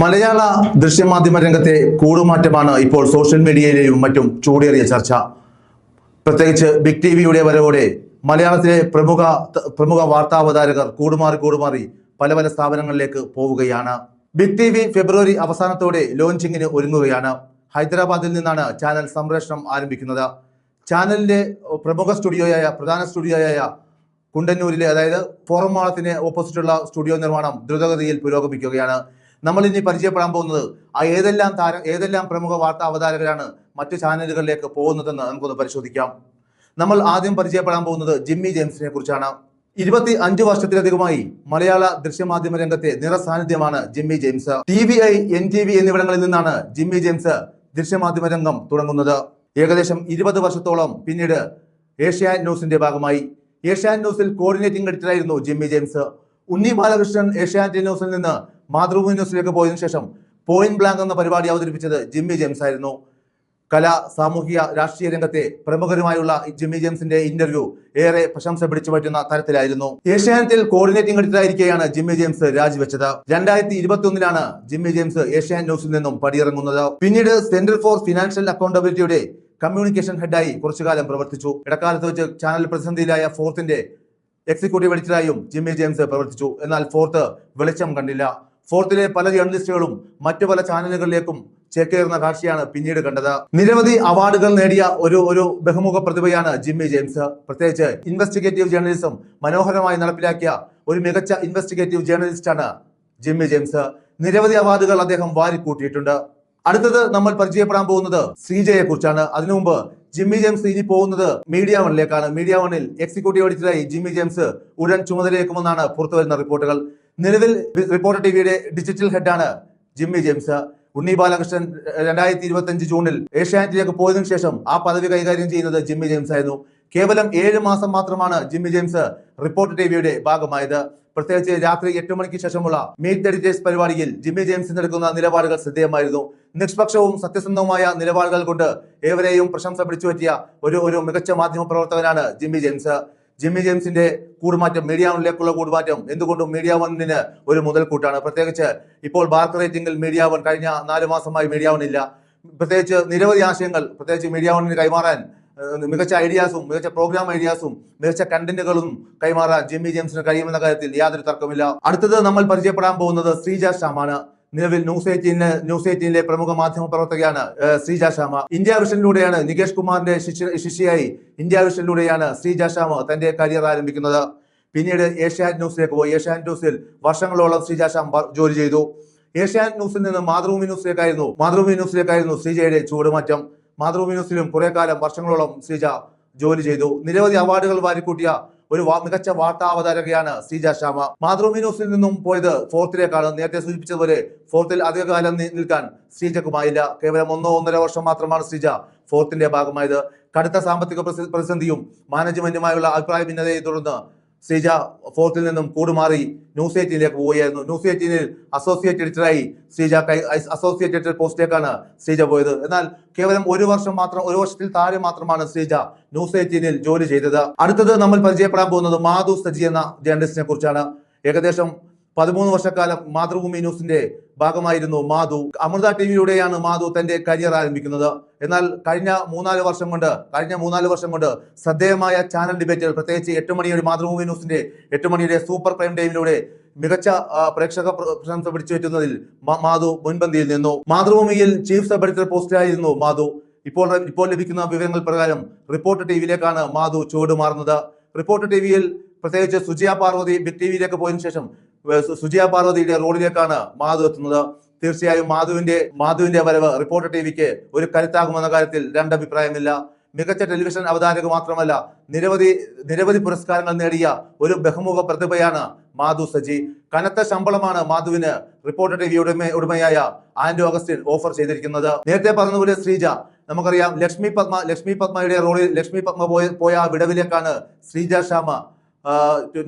മലയാള ദൃശ്യമാധ്യമ രംഗത്തെ കൂടുമാറ്റമാണ് ഇപ്പോൾ സോഷ്യൽ മീഡിയയിലെയും മറ്റും ചൂടേറിയ ചർച്ച. പ്രത്യേകിച്ച് ബിഗ് ടി വിയുടെ വരവോടെ മലയാളത്തിലെ പ്രമുഖ പ്രമുഖ വാർത്താവതാരകർ കൂടുമാറി കൂടുമാറി പല പല സ്ഥാപനങ്ങളിലേക്ക് പോവുകയാണ്. ബിഗ് ടി വി ഫെബ്രുവരി അവസാനത്തോടെ ലോഞ്ചിങ്ങിന് ഒരുങ്ങുകയാണ്. ഹൈദരാബാദിൽ നിന്നാണ് ചാനൽ സംപ്രേഷണം ആരംഭിക്കുന്നത്. ചാനലിന്റെ പ്രമുഖ സ്റ്റുഡിയോയായ പ്രധാന സ്റ്റുഡിയോയായ കുണ്ടന്നൂരിലെ അതായത് ഫോറം മാളത്തിന് ഓപ്പോസിറ്റുള്ള സ്റ്റുഡിയോ നിർമ്മാണം ദ്രുതഗതിയിൽ പുരോഗമിക്കുകയാണ്. നമ്മൾ ഇനി പരിചയപ്പെടാൻ പോകുന്നത് ആ ഏതെല്ലാം താര ഏതെല്ലാം പ്രമുഖ വാർത്താ അവതാരകരാണ് മറ്റു ചാനലുകളിലേക്ക് പോകുന്നതെന്ന് നമുക്കൊന്ന് പരിശോധിക്കാം. നമ്മൾ ആദ്യം പരിചയപ്പെടാൻ പോകുന്നത് ജിമ്മി ജെയിംസിനെ കുറിച്ചാണ്. ഇരുപത്തി അഞ്ച് വർഷത്തിലധികമായി മലയാള ദൃശ്യമാധ്യമ രംഗത്തെ നിറസാന്നിധ്യമാണ് Jimmy James. T V I N T V എന്നിവിടങ്ങളിൽ നിന്നാണ് ജിമ്മി ജെയിംസ് ദൃശ്യമാധ്യമ രംഗം തുടങ്ങുന്നത്. ഏകദേശം ഇരുപത് വർഷത്തോളം പിന്നീട് ഏഷ്യാനെറ്റ് ന്യൂസിന്റെ ഭാഗമായി. ഏഷ്യാനെറ്റ് ന്യൂസിൽ കോർഡിനേറ്റിംഗ് എഡിറ്ററായിരുന്നു ജിമ്മി ജെയിംസ്. ഉണ്ണി ബാലകൃഷ്ണൻ ഏഷ്യാനെറ്റ് ന്യൂസിൽ നിന്ന് മാതൃഭൂമി ന്യൂസിലേക്ക് പോയതിനു ശേഷം പോയിന്റ് ബ്ലാങ്ക് എന്ന പരിപാടി അവതരിപ്പിച്ചത് ജിമ്മി ജെയിംസ് ആയിരുന്നു. കല സാമൂഹിക രാഷ്ട്രീയ രംഗത്തെ പ്രമുഖരുമായുള്ള ജിമ്മി ജെയിംസിന്റെ ഇന്റർവ്യൂ ഏറെ പ്രശംസ പിടിച്ചു പറ്റുന്ന തരത്തിലായിരുന്നു. ഏഷ്യാനെറ്റിൽ കോർഡിനേറ്റിംഗ് എഡിറ്ററായിരിക്കെയാണ് ജിമ്മി ജെയിംസ് രാജിവെച്ചത്. രണ്ടായിരത്തി ഇരുപത്തി ഒന്നിലാണ് ജിമ്മി ജെയിംസ് ഏഷ്യാനെറ്റ് ന്യൂസിൽ നിന്നും പടിയിറങ്ങുന്നത്. പിന്നീട് സെന്റർ ഫോർ ഫിനാൻഷ്യൽ അക്കൗണ്ടബിലിറ്റിയുടെ കമ്മ്യൂണിക്കേഷൻ ഹെഡായി കുറച്ചുകാലം പ്രവർത്തിച്ചു. ഇടക്കാലത്ത് വെച്ച് ചാനൽ പ്രതിസന്ധിയിലായ ഫോർത്തിന്റെ എക്സിക്യൂട്ടീവ് എഡിറ്ററായും ജിമ്മി ജെയിംസ് പ്രവർത്തിച്ചു. എന്നാൽ ഫോർത്ത് വെളിച്ചം കണ്ടില്ല. ഫോർത്തിലെ പല ജേർണലിസ്റ്റുകളും മറ്റു പല ചാനലുകളിലേക്കും ചേക്കേറുന്ന കാഴ്ചയാണ് പിന്നീട് കണ്ടത്. നിരവധി അവാർഡുകൾ നേടിയ ഒരു ഒരു ബഹുമുഖ പ്രതിഭയാണ് ജിമ്മി ജെയിംസ് പ്രത്യേകിച്ച് ഇൻവെസ്റ്റിഗേറ്റീവ് ജേർണലിസം മനോഹരമായി നടപ്പിലാക്കിയ ഒരു മികച്ച ഇൻവെസ്റ്റിഗേറ്റീവ് ജേർണലിസ്റ്റാണ് ജിമ്മി ജെയിംസ് നിരവധി അവാർഡുകൾ അദ്ദേഹം വാരിക്കൂട്ടിയിട്ടുണ്ട്. അടുത്തത് നമ്മൾ പരിചയപ്പെടാൻ പോകുന്നത് ശ്രീജയെ കുറിച്ചാണ്. അതിനു മുമ്പ് ജിമ്മി ജെയിംസ് ഇനി പോകുന്നത് മീഡിയ വണിലേക്കാണ് മീഡിയ വണിൽ എക്സിക്യൂട്ടീവ് എഡിറ്ററായി ജിമ്മി ജെയിംസ് ഉടൻ ചുമതലയേക്കുമെന്നാണ് പുറത്തുവരുന്ന റിപ്പോർട്ടുകൾ. നിലവിൽ റിപ്പോർട്ടർ ടിവിയുടെ ഡിജിറ്റൽ ഹെഡാണ് ജിമ്മി ജെയിംസ്. ഉണ്ണി ബാലകൃഷ്ണൻ രണ്ടായിരത്തി ഇരുപത്തി അഞ്ച് ജൂണിൽ ഏഷ്യാനെറ്റിലേക്ക് പോയതിനു ശേഷം ആ പദവി കൈകാര്യം ചെയ്യുന്നത് ജിമ്മി ജെയിംസ് ആയിരുന്നു. കേവലം ഏഴ് മാസം മാത്രമാണ് ജിമ്മി ജെയിംസ് റിപ്പോർട്ടർ ടിവിയുടെ ഭാഗമായത്. പ്രത്യേകിച്ച് രാത്രി എട്ട് മണിക്ക് ശേഷമുള്ള മീറ്റ് എഡിറ്റേഴ്സ് പരിപാടിയിൽ ജിമ്മി ജെയിംസിന് എടുക്കുന്ന നിലപാടുകൾ ശ്രദ്ധേയമായിരുന്നു. നിഷ്പക്ഷവും സത്യസന്ധവുമായ നിലപാടുകൾ കൊണ്ട് ഏവരെയും പ്രശംസ പിടിച്ചുപറ്റിയ ഒരു ഒരു മികച്ച മാധ്യമ പ്രവർത്തകനാണ് ജിമ്മി ജെയിംസ്. ജിമ്മി ജെയിംസിന്റെ കൂടുമാറ്റം മീഡിയ വണിലേക്കുള്ള കൂടുമാറ്റം എന്തുകൊണ്ടും മീഡിയ വണ്ണിന് ഒരു മുതൽക്കൂട്ടാണ്. പ്രത്യേകിച്ച് ഇപ്പോൾ ബാർക്ക് റേറ്റിംഗിൽ മീഡിയ വൺ കഴിഞ്ഞ നാല് മാസമായി മീഡിയ വൺ ഇല്ല. പ്രത്യേകിച്ച് നിരവധി ആശയങ്ങൾ പ്രത്യേകിച്ച് മീഡിയ വണ്ണിന് കൈമാറാൻ മികച്ച ഐഡിയാസും മികച്ച പ്രോഗ്രാം ഐഡിയാസും മികച്ച കണ്ടന്റുകളും കൈമാറാൻ ജിമ്മി ജെയിംസിന് കഴിയുമെന്ന കാര്യത്തിൽ യാതൊരു തർക്കമില്ല. അടുത്തത് നമ്മൾ പരിചയപ്പെടാൻ പോകുന്നത് ശ്രീജ ശ്യാമാണ്. നിലവിൽ ന്യൂസ് എയ്റ്റീന് ന്യൂസ് എയ്റ്റീനിലെ പ്രമുഖ മാധ്യമ പ്രവർത്തകയാണ് ശ്രീജ ശ്യാമ. ഇന്ത്യ വിഷനിലൂടെയാണ് നികേഷ് കുമാറിന്റെ ശിഷ്യ ശിഷ്യയായി ഇന്ത്യ വിഷനിലൂടെയാണ് ശ്രീജ ശ്യാമ തന്റെ കരിയർ ആരംഭിക്കുന്നത്. പിന്നീട് ഏഷ്യാനെറ്റ് ന്യൂസിലേക്ക് പോയി. ഏഷ്യാനെറ്റ് ന്യൂസിൽ വർഷങ്ങളോളം ശ്രീജ ശ്യാം ജോലി ചെയ്തു. ഏഷ്യാനെറ്റ് ന്യൂസിൽ നിന്ന് മാതൃഭൂമി ന്യൂസിലേക്കായിരുന്നു മാതൃഭൂമി ന്യൂസിലേക്കായിരുന്നു ശ്രീജയുടെ ചുവടുമാറ്റം. മാതൃഭൂമി ന്യൂസിലും കുറെ കാലം വർഷങ്ങളോളം ശ്രീജ ജോലി ചെയ്തു. നിരവധി അവാർഡുകൾ വാരിക്കൂട്ടിയ ഒരു മികച്ച വാർത്താ അവതാരകയാണ് ശ്രീജ ശ്യാമ. മാതൃഭൂമി ന്യൂസിൽ നിന്നും പോയത് ഫോർത്തിലേക്കാണ് നേരത്തെ സൂചിപ്പിച്ചതുപോലെ ഫോർത്തിൽ അധികകാലം നിൽക്കാൻ ശ്രീജക്കുമായില്ല കേവലം ഒന്നോ ഒന്നര വർഷം മാത്രമാണ് ശ്രീജ ഫോർത്തിന്റെ ഭാഗമായത്. കടുത്ത സാമ്പത്തിക പ്രതിസന്ധിയും മാനേജ്മെന്റുമായുള്ള അഭിപ്രായ ഭിന്നതയെ തുടർന്ന് ശ്രീജ ഫോർത്തിൽ നിന്നും കൂടുമാറി ന്യൂസ് എയ്റ്റീനിലേക്ക് പോവുകയായിരുന്നു. ന്യൂസ് എയ്റ്റീനിൽ അസോസിയേറ്റ് എഡിറ്ററായി ശ്രീജ അസോസിയേറ്റ് എഡിറ്റർ പോസ്റ്റിലേക്കാണ് ശ്രീജ പോയത്. എന്നാൽ കേവലം ഒരു വർഷം മാത്രം ഒരു വർഷത്തിൽ താഴെ മാത്രമാണ് ശ്രീജ ന്യൂസ് എയ്റ്റീനിൽ ജോലി ചെയ്തത്. അടുത്തത് നമ്മൾ പരിചയപ്പെടാൻ പോകുന്നത് മാധു സജി എന്ന ജേർണലിസ്റ്റിനെ കുറിച്ചാണ്. ഏകദേശം പതിമൂന്ന് വർഷക്കാലം മാതൃഭൂമി ന്യൂസിന്റെ ഭാഗമായിരുന്നു മാധു. അമൃത ടിവിയിലൂടെയാണ് മാധു തന്റെ കരിയർ ആരംഭിക്കുന്നത്. എന്നാൽ കഴിഞ്ഞ മൂന്നാൽ വർഷം കൊണ്ട് കഴിഞ്ഞ മൂന്നാൽ വർഷം കൊണ്ട് ശ്രദ്ധേയമായ ചാനൽ ഡിബേറ്റുകൾ പ്രത്യേകിച്ച് എട്ട് മണിയുടെ മാതൃഭൂമി ന്യൂസിന്റെ എട്ട് മണിയുടെ സൂപ്പർ പ്രൈം ടൈമിലൂടെ മികച്ച പ്രേക്ഷക പ്രശംസ പിടിച്ചുപറ്റുന്നതിൽ മാധു മുൻപന്തിയിൽ നിന്നു. മാതൃഭൂമിയിൽ ചീഫ് സബ് എഡിറ്റർ പോസ്റ്റിലായിരുന്നു മാധു. ഇപ്പോൾ ഇപ്പോൾ ലഭിക്കുന്ന വിവരങ്ങൾ പ്രകാരം റിപ്പോർട്ടർ ടിവിയിലേക്കാണ് മാധു ചുവടുമാറുന്നത് റിപ്പോർട്ടർ ടിവിയിൽ പ്രത്യേകിച്ച് സുജിയ പാർവതി ബിഗ് ടിവിയിലേക്ക് പോയതിനു ശേഷം സുജിയ പാർവതിയുടെ റോളിലേക്കാണ് മാധു എത്തുന്നത്. തീർച്ചയായും മാധുവിന്റെ മാധുവിന്റെ വരവ് റിപ്പോർട്ടർ ടിവിക്ക് ഒരു കരുത്താകുമെന്ന കാര്യത്തിൽ രണ്ടഭിപ്രായമില്ല. മികച്ച ടെലിവിഷൻ അവതാരക മാത്രമല്ല നിരവധി നിരവധി പുരസ്കാരങ്ങൾ നേടിയ ഒരു ബഹുമുഖ പ്രതിഭയാണ് മാധു സജി. കനത്ത ശമ്പളമാണ് മാധുവിന് റിപ്പോർട്ടർ ടി വി ഉടമ ഉടമയായ ആൻഡോ അഗസ്റ്റിൻ ഓഫർ ചെയ്തിരിക്കുന്നത്. നേരത്തെ പറഞ്ഞതുപോലെ ശ്രീജ നമുക്കറിയാം ലക്ഷ്മി പത്മ ലക്ഷ്മി പത്മയുടെ റോളിൽ ലക്ഷ്മി പത്മ പോയ പോയ വിടവിലേക്കാണ് ശ്രീജ ശ്യാമ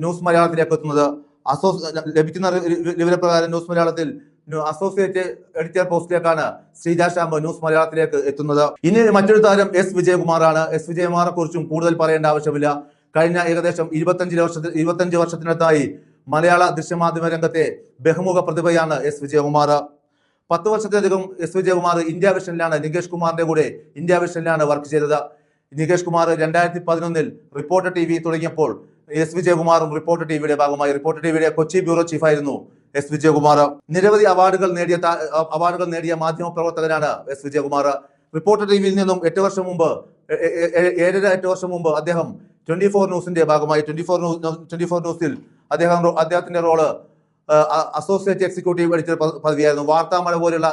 ന്യൂസ് മലയാളത്തിലേക്ക് എത്തുന്നത്. അസോ ലഭിക്കുന്ന വിവരപ്രകാരം ന്യൂസ് മലയാളത്തിൽ അസോസിയേറ്റ് എഡിറ്റർ പോസ്റ്റിലേക്കാണ് ശ്രീജ ശ്യാം ന്യൂസ് മലയാളത്തിലേക്ക് എത്തുന്നത്. ഇനി മറ്റൊരു താരം എസ് വിജയകുമാറാണ്. എസ് വിജയകുമാറെ കുറിച്ചും കൂടുതൽ പറയേണ്ട ആവശ്യമില്ല. കഴിഞ്ഞ ഏകദേശം ഇരുപത്തഞ്ച് വർഷത്തിൽ ഇരുപത്തഞ്ച് വർഷത്തിനടുത്തായി മലയാള ദൃശ്യമാധ്യമ രംഗത്തെ ബഹുമുഖ പ്രതിഭയാണ് എസ് വിജയകുമാർ. പത്ത് വർഷത്തിലധികം എസ് വിജയകുമാർ ഇന്ത്യ വിഷനിലാണ് നികേഷ് കുമാറിന്റെ കൂടെ ഇന്ത്യ വിഷനിലാണ് വർക്ക് ചെയ്തത്. നികേഷ് കുമാർ രണ്ടായിരത്തി പതിനൊന്നിൽ റിപ്പോർട്ടർ ടി തുടങ്ങിയപ്പോൾ എസ് വിജയകുമാറും റിപ്പോർട്ടർ ടിവിയുടെ ഭാഗമായി. റിപ്പോർട്ടർ ടിവിയുടെ കൊച്ചി ബ്യൂറോ ചീഫായിരുന്നു എസ് വിജയകുമാർ. നിരവധി അവാർഡുകൾ നേടിയ അവാർഡുകൾ നേടിയ മാധ്യമ പ്രവർത്തകനാണ് എസ് വിജയകുമാർ. റിപ്പോർട്ടർ ടിവിയിൽ നിന്നും എട്ട് വർഷം മുമ്പ് ഏഴര എട്ട് വർഷം മുമ്പ് അദ്ദേഹം ട്വന്റി ഫോർ ന്യൂസിന്റെ ഭാഗമായി ട്വന്റി ഫോർ ട്വന്റി ഫോർ ന്യൂസിൽ അദ്ദേഹം അദ്ദേഹത്തിന്റെ റോൾ അസോസിയേറ്റ് എക്സിക്യൂട്ടീവ് എഡിറ്റർ പദവിയായിരുന്നു. വാർത്താമഴ പോലുള്ള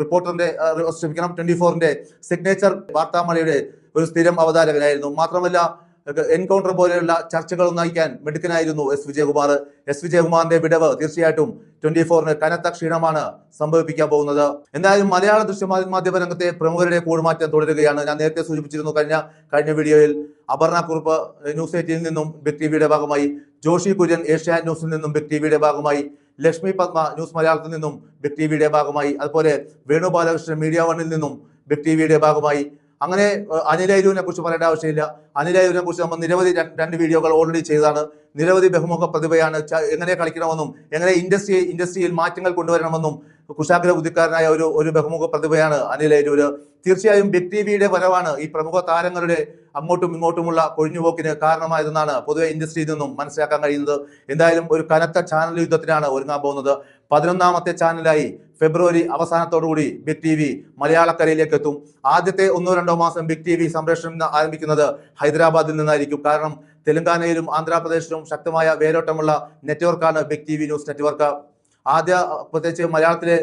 റിപ്പോർട്ടറിന്റെ ക്ഷമിക്കണം ട്വന്റി ഫോറിന്റെ സിഗ്നേച്ചർ വാർത്താമഴയുടെ ഒരു സ്ഥിരം അവതാരകനായിരുന്നു. മാത്രമല്ല എൻകൗണ്ടർ പോലെയുള്ള ചർച്ചകൾ നയിക്കാൻ മിടുക്കനായിരുന്നു എസ് വിജയകുമാർ. എസ് വിജയകുമാറിന്റെ വിടവ് തീർച്ചയായിട്ടും ട്വന്റി ഫോറിന് കനത്ത ക്ഷീണമാണ് സംഭവിപ്പിക്കാൻ പോകുന്നത്. എന്തായാലും മലയാള ദൃശ്യമാധ്യമ രംഗത്തെ പ്രമുഖരുടെ കൂടുമാറ്റം തുടരുകയാണ്. ഞാൻ നേരത്തെ സൂചിപ്പിച്ചിരുന്നു കഴിഞ്ഞ കഴിഞ്ഞ വീഡിയോയിൽ അപർണ കുറുപ്പ് ന്യൂസ് എയ്റ്റീനിൽ നിന്നും ബിഗ് ടിവിയുടെ ഭാഗമായി ജോഷി കുര്യൻ ഏഷ്യാനെറ്റ് ന്യൂസിൽ നിന്നും ബിഗ് ടിവിയുടെ ഭാഗമായി ലക്ഷ്മി പത്മ ന്യൂസ് മലയാളത്തിൽ നിന്നും ബിഗ് ടിവിയുടെ ഭാഗമായി അതുപോലെ വേണു ബാലകൃഷ്ണൻ മീഡിയ വണ്ണിൽ നിന്നും ബിഗ് ടിവിയുടെ ഭാഗമായി അങ്ങനെ ഏഹ്, കുറിച്ച് പറയേണ്ട ആവശ്യമില്ല. അനിൽ കുറിച്ച് നമ്മൾ നിരവധി രണ്ട് വീഡിയോകൾ ഓൾറെഡി ചെയ്തതാണ്. നിരവധി ബഹുമുഖ പ്രതിഭയാണ് എങ്ങനെ കളിക്കണമെന്നും എങ്ങനെ ഇൻഡസ്ട്രി ഇൻഡസ്ട്രിയിൽ മാറ്റങ്ങൾ കൊണ്ടുവരണമെന്നും കുശാഗ്ര ബുദ്ധിക്കാരനായ ഒരു ഒരു ബഹുമുഖ പ്രതിഭയാണ് അനിൽ ഐരൂര് തീർച്ചയായും ബിഗ് ടി വിയുടെ വരവാണ് ഈ പ്രമുഖ താരങ്ങളുടെ അങ്ങോട്ടും ഇങ്ങോട്ടുമുള്ള കൊഴിഞ്ഞുപോക്കിന് കാരണമായതെന്നാണ് പൊതുവെ ഇൻഡസ്ട്രിയിൽ നിന്നും മനസ്സിലാക്കാൻ കഴിയുന്നത്. എന്തായാലും ഒരു കനത്ത ചാനൽ യുദ്ധത്തിനാണ് ഒരുങ്ങാൻ പോകുന്നത്. പതിനൊന്നാമത്തെ ചാനലായി ഫെബ്രുവരി അവസാനത്തോടുകൂടി ബിഗ് ടി വി മലയാളക്കരയിലേക്ക് എത്തും ആദ്യത്തെ ഒന്നോ രണ്ടോ മാസം ബിഗ് ടി വി സംപ്രേഷണം ആരംഭിക്കുന്നത് ഹൈദരാബാദിൽ നിന്നായിരിക്കും. കാരണം തെലങ്കാനയിലും ആന്ധ്രാപ്രദേശിലും ശക്തമായ വേരോട്ടമുള്ള നെറ്റ്വർക്കാണ് big T V news network. ആദ്യ പ്രത്യേകിച്ച് മലയാളത്തിലെ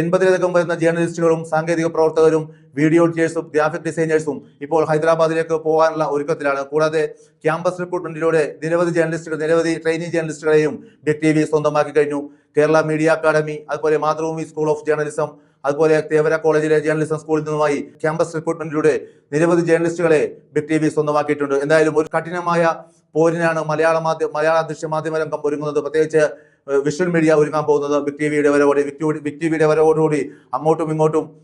എൺപതിലധികം വരുന്ന ജേർണലിസ്റ്റുകളും സാങ്കേതിക പ്രവർത്തകരും വീഡിയോ എഡിറ്റേഴ്സും ഗ്രാഫിക് ഡിസൈനേഴ്സും ഇപ്പോൾ ഹൈദരാബാദിലേക്ക് പോകാനുള്ള ഒരുക്കത്തിലാണ്. കൂടാതെ ക്യാമ്പസ് റിക്രൂട്ട്മെന്റിലൂടെ നിരവധി ജേർണലിസ്റ്റുകൾ നിരവധി ട്രെയിനിങ് ജേർണലിസ്റ്റുകളെയും ബിഗ് ടി വി സ്വന്തമാക്കി കഴിഞ്ഞു. കേരള മീഡിയ അക്കാദമി അതുപോലെ മാതൃഭൂമി സ്കൂൾ ഓഫ് ജേർണലിസം അതുപോലെ തേവര കോളേജിലെ ജേർണലിസം സ്കൂളിൽ നിന്നുമായി ക്യാമ്പസ് റിക്രൂട്ട്മെന്റിലൂടെ നിരവധി ജേർണലിസ്റ്റുകളെ ബിഗ് ടി വി സ്വന്തമാക്കിയിട്ടുണ്ട്. എന്തായാലും ഒരു കഠിനമായ പോരിനാണ് മലയാള മാധ്യമ മലയാള ദൃശ്യ മാധ്യമ രംഗം ഒരുങ്ങുന്നത്. പ്രത്യേകിച്ച് വിഷ്വൽ മീഡിയ ഒരുങ്ങാൻ പോകുന്നത്. ബിഗ് ടി വിയുടെ വരവോടെ ബിഗ് ടി- വിയുടെ വരവോടുകൂടി അങ്ങോട്ടും ഇങ്ങോട്ടും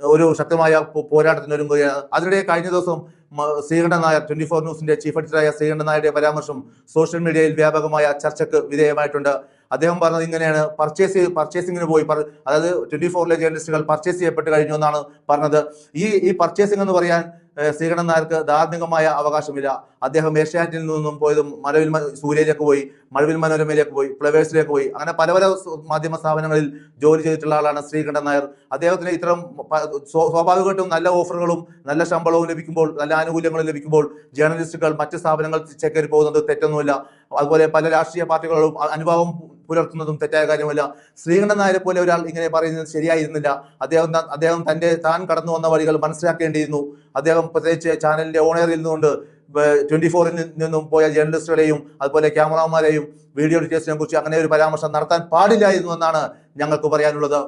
ഒരു ശക്തമായ പോരാട്ടത്തിന് ഒരുങ്ങുകയാണ്. അതിനിടെ കഴിഞ്ഞ ദിവസം ശ്രീകണ്ഠൻ നായർ ട്വന്റി ഫോർ ന്യൂസിന്റെ ചീഫ് എഡിറ്ററായ ശ്രീകണ്ഠൻ നായരുടെ പരാമർശം സോഷ്യൽ മീഡിയയിൽ വ്യാപകമായ ചർച്ചയ്ക്ക് വിധേയമായിട്ടുണ്ട്. അദ്ദേഹം പറഞ്ഞത് ഇങ്ങനെയാണ്. പർച്ചേസ് പർച്ചേസിംഗിന് പോയി അതായത് ട്വന്റി ഫോറിലെ ജേർണലിസ്റ്റുകൾ പർച്ചേസ് ചെയ്യപ്പെട്ട് കഴിഞ്ഞു എന്നാണ് പറഞ്ഞത്. ഈ ഈ പർച്ചേസിംഗ് എന്ന് പറയാൻ ശ്രീകണ്ഠൻ നായർക്ക് ധാർമ്മികമായ അവകാശമില്ല. അദ്ദേഹം ഏഷ്യാനെറ്റിൽ നിന്നും പോയത് മഴവിൽ മ- സൂര്യയിലേക്ക് പോയി മഴവിൽ മനോരമയിലേക്ക് പോയി ഫ്ലവേഴ്സിലേക്ക് പോയി. അങ്ങനെ പല പല മാധ്യമ സ്ഥാപനങ്ങളിൽ ജോലി ചെയ്തിട്ടുള്ള ആളാണ് ശ്രീകണ്ഠൻ നായർ. അദ്ദേഹത്തിന് ഇത്തരം സ്വാഭാവികമായിട്ടും നല്ല ഓഫറുകളും നല്ല ശമ്പളവും ലഭിക്കുമ്പോൾ നല്ല ആനുകൂല്യങ്ങളും ലഭിക്കുമ്പോൾ ജേർണലിസ്റ്റുകൾ മറ്റ് സ്ഥാപനങ്ങൾ ചേക്കേറി പോകുന്നത് തെറ്റൊന്നുമില്ല. അതുപോലെ പല രാഷ്ട്രീയ പാർട്ടികളും അനുഭാവം പുലർത്തുന്നതും തെറ്റായ കാര്യമല്ല. ശ്രീകണ്ഠൻ നായരെ പോലെ ഒരാൾ ഇങ്ങനെ പറയുന്നത് ശരിയായിരുന്നില്ല. അദ്ദേഹം അദ്ദേഹം തന്റെ താൻ കടന്നു വന്ന വഴികൾ മനസ്സിലാക്കേണ്ടിയിരുന്നു. അദ്ദേഹം പ്രത്യേകിച്ച് ചാനലിന്റെ ഓണറിൽ നിന്നുകൊണ്ട് ട്വന്റി ഫോറിൽ നിന്നും പോയ ജേർണലിസ്റ്റുകളെയും അതുപോലെ ക്യാമറമാരെയും വീഡിയോ എഡിറ്റേഴ്സിനെ കുറിച്ച് അങ്ങനെ ഒരു പരാമർശം നടത്താൻ പാടില്ലായിരുന്നു എന്നാണ് ഞങ്ങൾക്ക് പറയാനുള്ളത്.